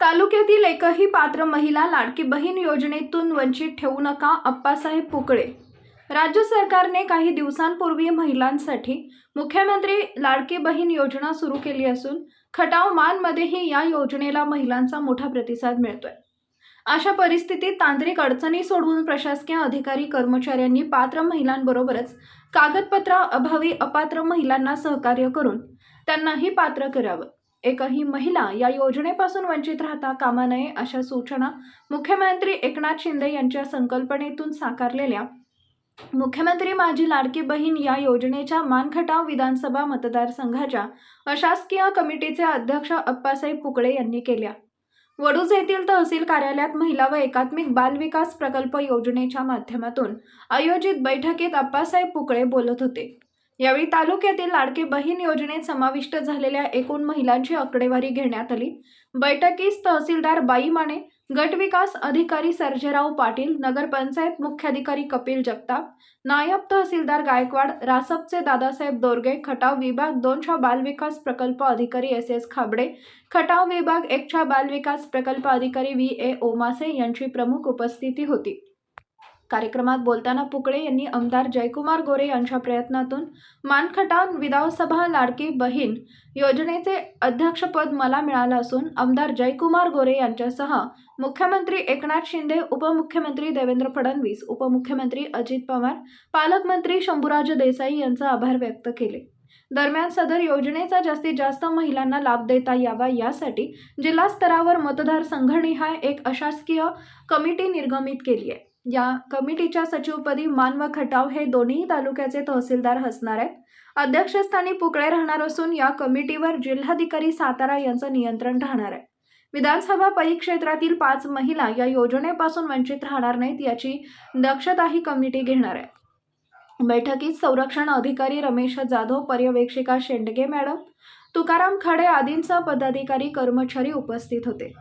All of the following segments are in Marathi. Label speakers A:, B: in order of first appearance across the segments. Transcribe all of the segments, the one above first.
A: तालुक्यातील एकही पात्र महिला लाडकी बहीण योजनेतून वंचित ठेवू नका अप्पासाहेब पुकळे राज्य सरकारने काही दिवसांपूर्वी महिलांसाठी मुख्यमंत्री लाडकी बहीण योजना सुरू केली असून खटाव मानमध्येही या योजनेला महिलांचा मोठा प्रतिसाद मिळतोय. अशा परिस्थितीत तांत्रिक अडचणी सोडवून प्रशासकीय अधिकारी कर्मचाऱ्यांनी पात्र महिलांबरोबरच कागदपत्रा अभावी अपात्र महिलांना सहकार्य करून त्यांनाही पात्र करावं. एकही महिला या योजनेपासून वंचित राहता कामा नये अशा सूचना मुख्यमंत्री एकनाथ शिंदे यांच्या संकल्पनेतून साकारलेल्या मुख्यमंत्री माझी लाडकी बहीण या योजनेच्या मानखटाव विधानसभा मतदारसंघाच्या अशासकीय कमिटीचे अध्यक्ष अप्पासाहेब पुकळे यांनी केल्या. वडूज येथील तहसील कार्यालयात महिला व एकात्मिक बाल विकास प्रकल्प योजनेच्या माध्यमातून आयोजित बैठकीत अप्पासाहेब पुकळे बोलत होते. यावेळी तालुक्यातील लाडके बहीण योजनेत समाविष्ट झालेल्या एकूण महिलांची आकडेवारी घेण्यात आली. बैठकीस तहसीलदार बाई माने गट विकास अधिकारी सर्जेराव पाटील नगरपंचायत मुख्याधिकारी कपिल जगताप नायब तहसीलदार गायकवाड रासपचे दादासाहेब दोरगे खटाव विभाग दोनच्या बालविकास प्रकल्प अधिकारी एस एस खाबडे खटाव विभाग एकच्या बालविकास प्रकल्प अधिकारी व्ही ए ओमासे यांची प्रमुख उपस्थिती होती. कार्यक्रमात बोलताना पुकळे यांनी आमदार जयकुमार गोरे यांच्या प्रयत्नातून मानखटाव विधानसभा लाडकी बहीण योजनेचे अध्यक्षपद मला मिळालं असून आमदार जयकुमार गोरे यांच्यासह मुख्यमंत्री एकनाथ शिंदे उपमुख्यमंत्री देवेंद्र फडणवीस उपमुख्यमंत्री अजित पवार पालकमंत्री शंभूराज देसाई यांचा आभार व्यक्त केले. दरम्यान सदर योजनेचा जास्तीत जास्त महिलांना लाभ देता यावा यासाठी जिल्हा स्तरावर मतदार संघनिहाय एक अशासकीय कमिटी निर्गमित केली आहे. या कमिटीच्या सचिवपदी मान व खटाव हे दोन्ही तालुक्याचे तहसीलदार असणार आहेत. अध्यक्षस्थानी पुकळे राहणार असून या कमिटीवर जिल्हाधिकारी सातारा यांचं नियंत्रण राहणार आहे. विधानसभा परिक्षेत्रातील पाच महिला या योजनेपासून वंचित राहणार नाहीत याची दक्षता ही कमिटी घेणार आहे. बैठकीत संरक्षण अधिकारी रमेश जाधव पर्यवेक्षिका शेंडगे मॅडम तुकाराम खाडे आदींसह पदाधिकारी कर्मचारी उपस्थित होते.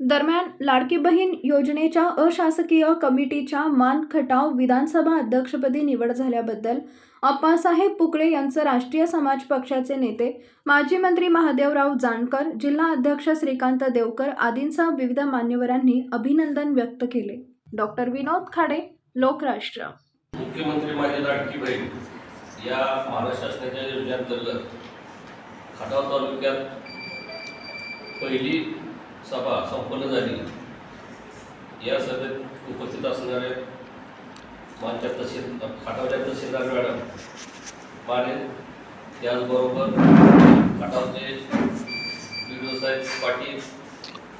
A: दरम्यान लाडकी बहीण योजनेच्या अशासकीय कमिटीच्या मान खटाव विधानसभा अध्यक्षपदी निवड झाल्याबद्दल अप्पासाहेब पुकळे यांचं राष्ट्रीय समाज पक्षाचे नेते माजी मंत्री महादेवराव जानकर जिल्हा अध्यक्ष श्रीकांत देवकर आदींसह विविध मान्यवरांनी अभिनंदन व्यक्त केले. डॉक्टर विनोद खाडे लोकराष्ट्र.
B: मुख्यमंत्री माझी लाडकी बहीण या महाराष्ट्र शासनाच्या योजनेअंतर्गत खटाव तालुक्यात पहिली सभा संपन्न झाली. या सभेत उपस्थित असणारे मानच्या तहसील खाटावच्या तहसीलदार मॅडम माने त्याचबरोबर खाटावचे बी साहेब पाटील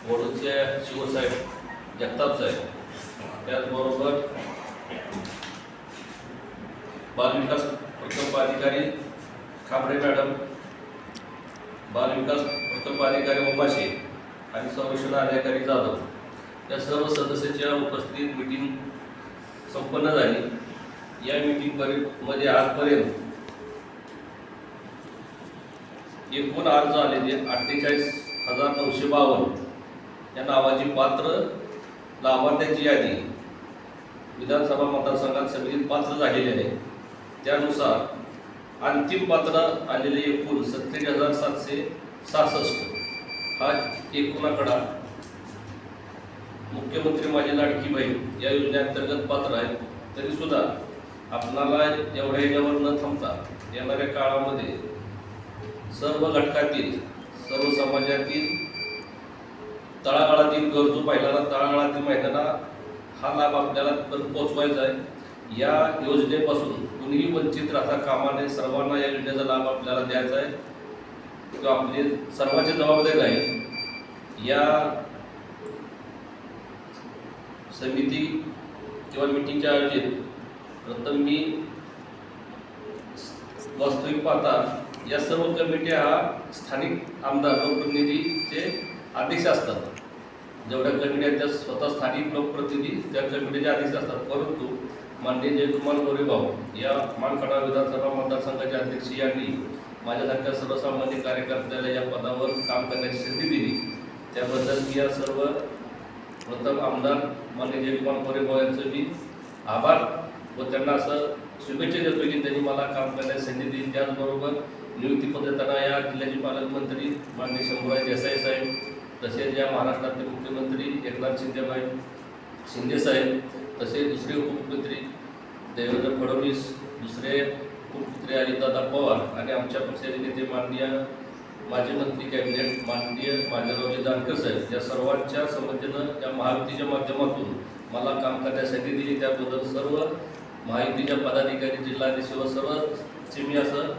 B: वडूचे शिवसाहेब जगताप साहेब त्याचबरोबर बालविकास प्रकल्प अधिकारी खाबडे मॅडम बालविकास प्रकल्प अधिकारी उमाशे आणि संरक्षण अधिकारी जाधव या सर्व सदस्याच्या उपस्थित मीटिंग संपन्न झाली. या मीटिंगमध्ये आजपर्यंत एकूण अर्ज आलेले अठ्ठेचाळीस हजार नऊशे बावन्न या नावाची पात्र लाभार्थ्यांची यादी विधानसभा मतदारसंघात समितीत पात्र झालेले आहे. त्यानुसार अंतिम पात्र आलेले एकूण सत्तेचाळीस हजार सातशे सहासष्ट हा एकूणाकडा मुख्यमंत्री माझी लाडकी बहीण या योजनेअंतर्गत पात्र आहेत. तरी सुद्धा आपणाला एवढ्या याच्यावर न थांबता येणाऱ्या काळामध्ये सर्व घटकातील सर्व समाजातील तळागाळातील गरजू महिलांना तळागाळातील महिलांना हा लाभ आपल्याला पर्यंत पोहोचवायचा आहे. या योजनेपासून कुणीही वंचित राहता कामाने सर्वांना या योजनेचा लाभ आपल्याला द्यायचा आहे. किंवा आपली सर्वांची जबाबदारी आहे या समिती किंवा मिटिंगच्या आयोजित प्रथम मी वास्तविक पाहता या सर्व कमिट्या हा स्थानिक आमदार लोकप्रतिनिधीचे अध्यक्ष असतात. जेवढ्या कमिट्या त्या स्वतः स्थानिक लोकप्रतिनिधी त्या कमिटीचे अध्यक्ष असतात. परंतु माननीय जयकुमार गोरेभाऊ या मानखडा विधानसभा मतदारसंघाचे अध्यक्ष यांनी माझ्यासारख्या सर्वसामान्य कार्यकर्त्याला या पदावर काम करण्याची संधी दिली. त्याबद्दल मी या सर्व प्रथम आमदार माननीय जयकुमार गोरेभाऊ यांचं मी आभार व त्यांना असं शुभेच्छा देतो की त्यांनी मला काम करण्याची संधी दिली. त्याचबरोबर नियुक्ती त्यांना या जिल्ह्याचे पालकमंत्री माननीय शंभूराज देसाई साहेब तसेच या महाराष्ट्राचे मुख्यमंत्री एकनाथ शिंदेबाई शिंदे साहेब तसेच दुसरे उपमुख्यमंत्री देवेंद्र फडणवीस दुसरे उपमुख्यमंत्री अजितदादा पवार. आणि आमच्या पक्षाचे नेते माननीय माजी मंत्री कॅबिनेट माननीय माधवरावजी जानकर साहेब या सर्वांच्या संमतीनं या महायुतीच्या माध्यमातून मला काम करण्यासाठी दिली. त्याबद्दल सर्व महायुतीच्या पदाधिकारी जिल्हाधीश व सर्वचे मी असं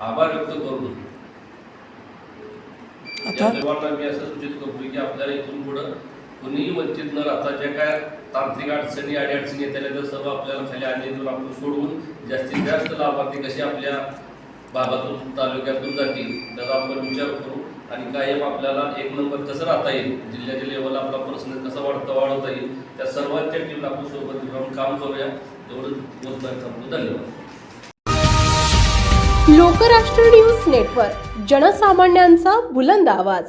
B: आभार व्यक्त करून या सर्वांना मी असं सूचित करतो की आपल्याला इथून पुढं कुणीही वंचित न राहता ज्या काय तांत्रिक अडचणी अडीअडचणी येतात त्या सर्व आपल्याला खाली आणून आपण सोडवून जास्तीत जास्त लाभार्थी कसे आपल्या भागातून तालुक्यातून जातील त्याचा आपण विचार करू. आणि कायम आपल्याला एक नंबर कसं राहता येईल जिल्ह्याच्या लेवलला आपला पर्सनल कसा वाढता वाढवता येईल त्या सर्वांच्या टीमला आपण सोबत राहून काम करूया. एवढं बोलताना सांगतो धन्यवाद.
C: लोकराष्ट्र न्यूज नेटवर्क जनसामान्यांचा बुलंद आवाज.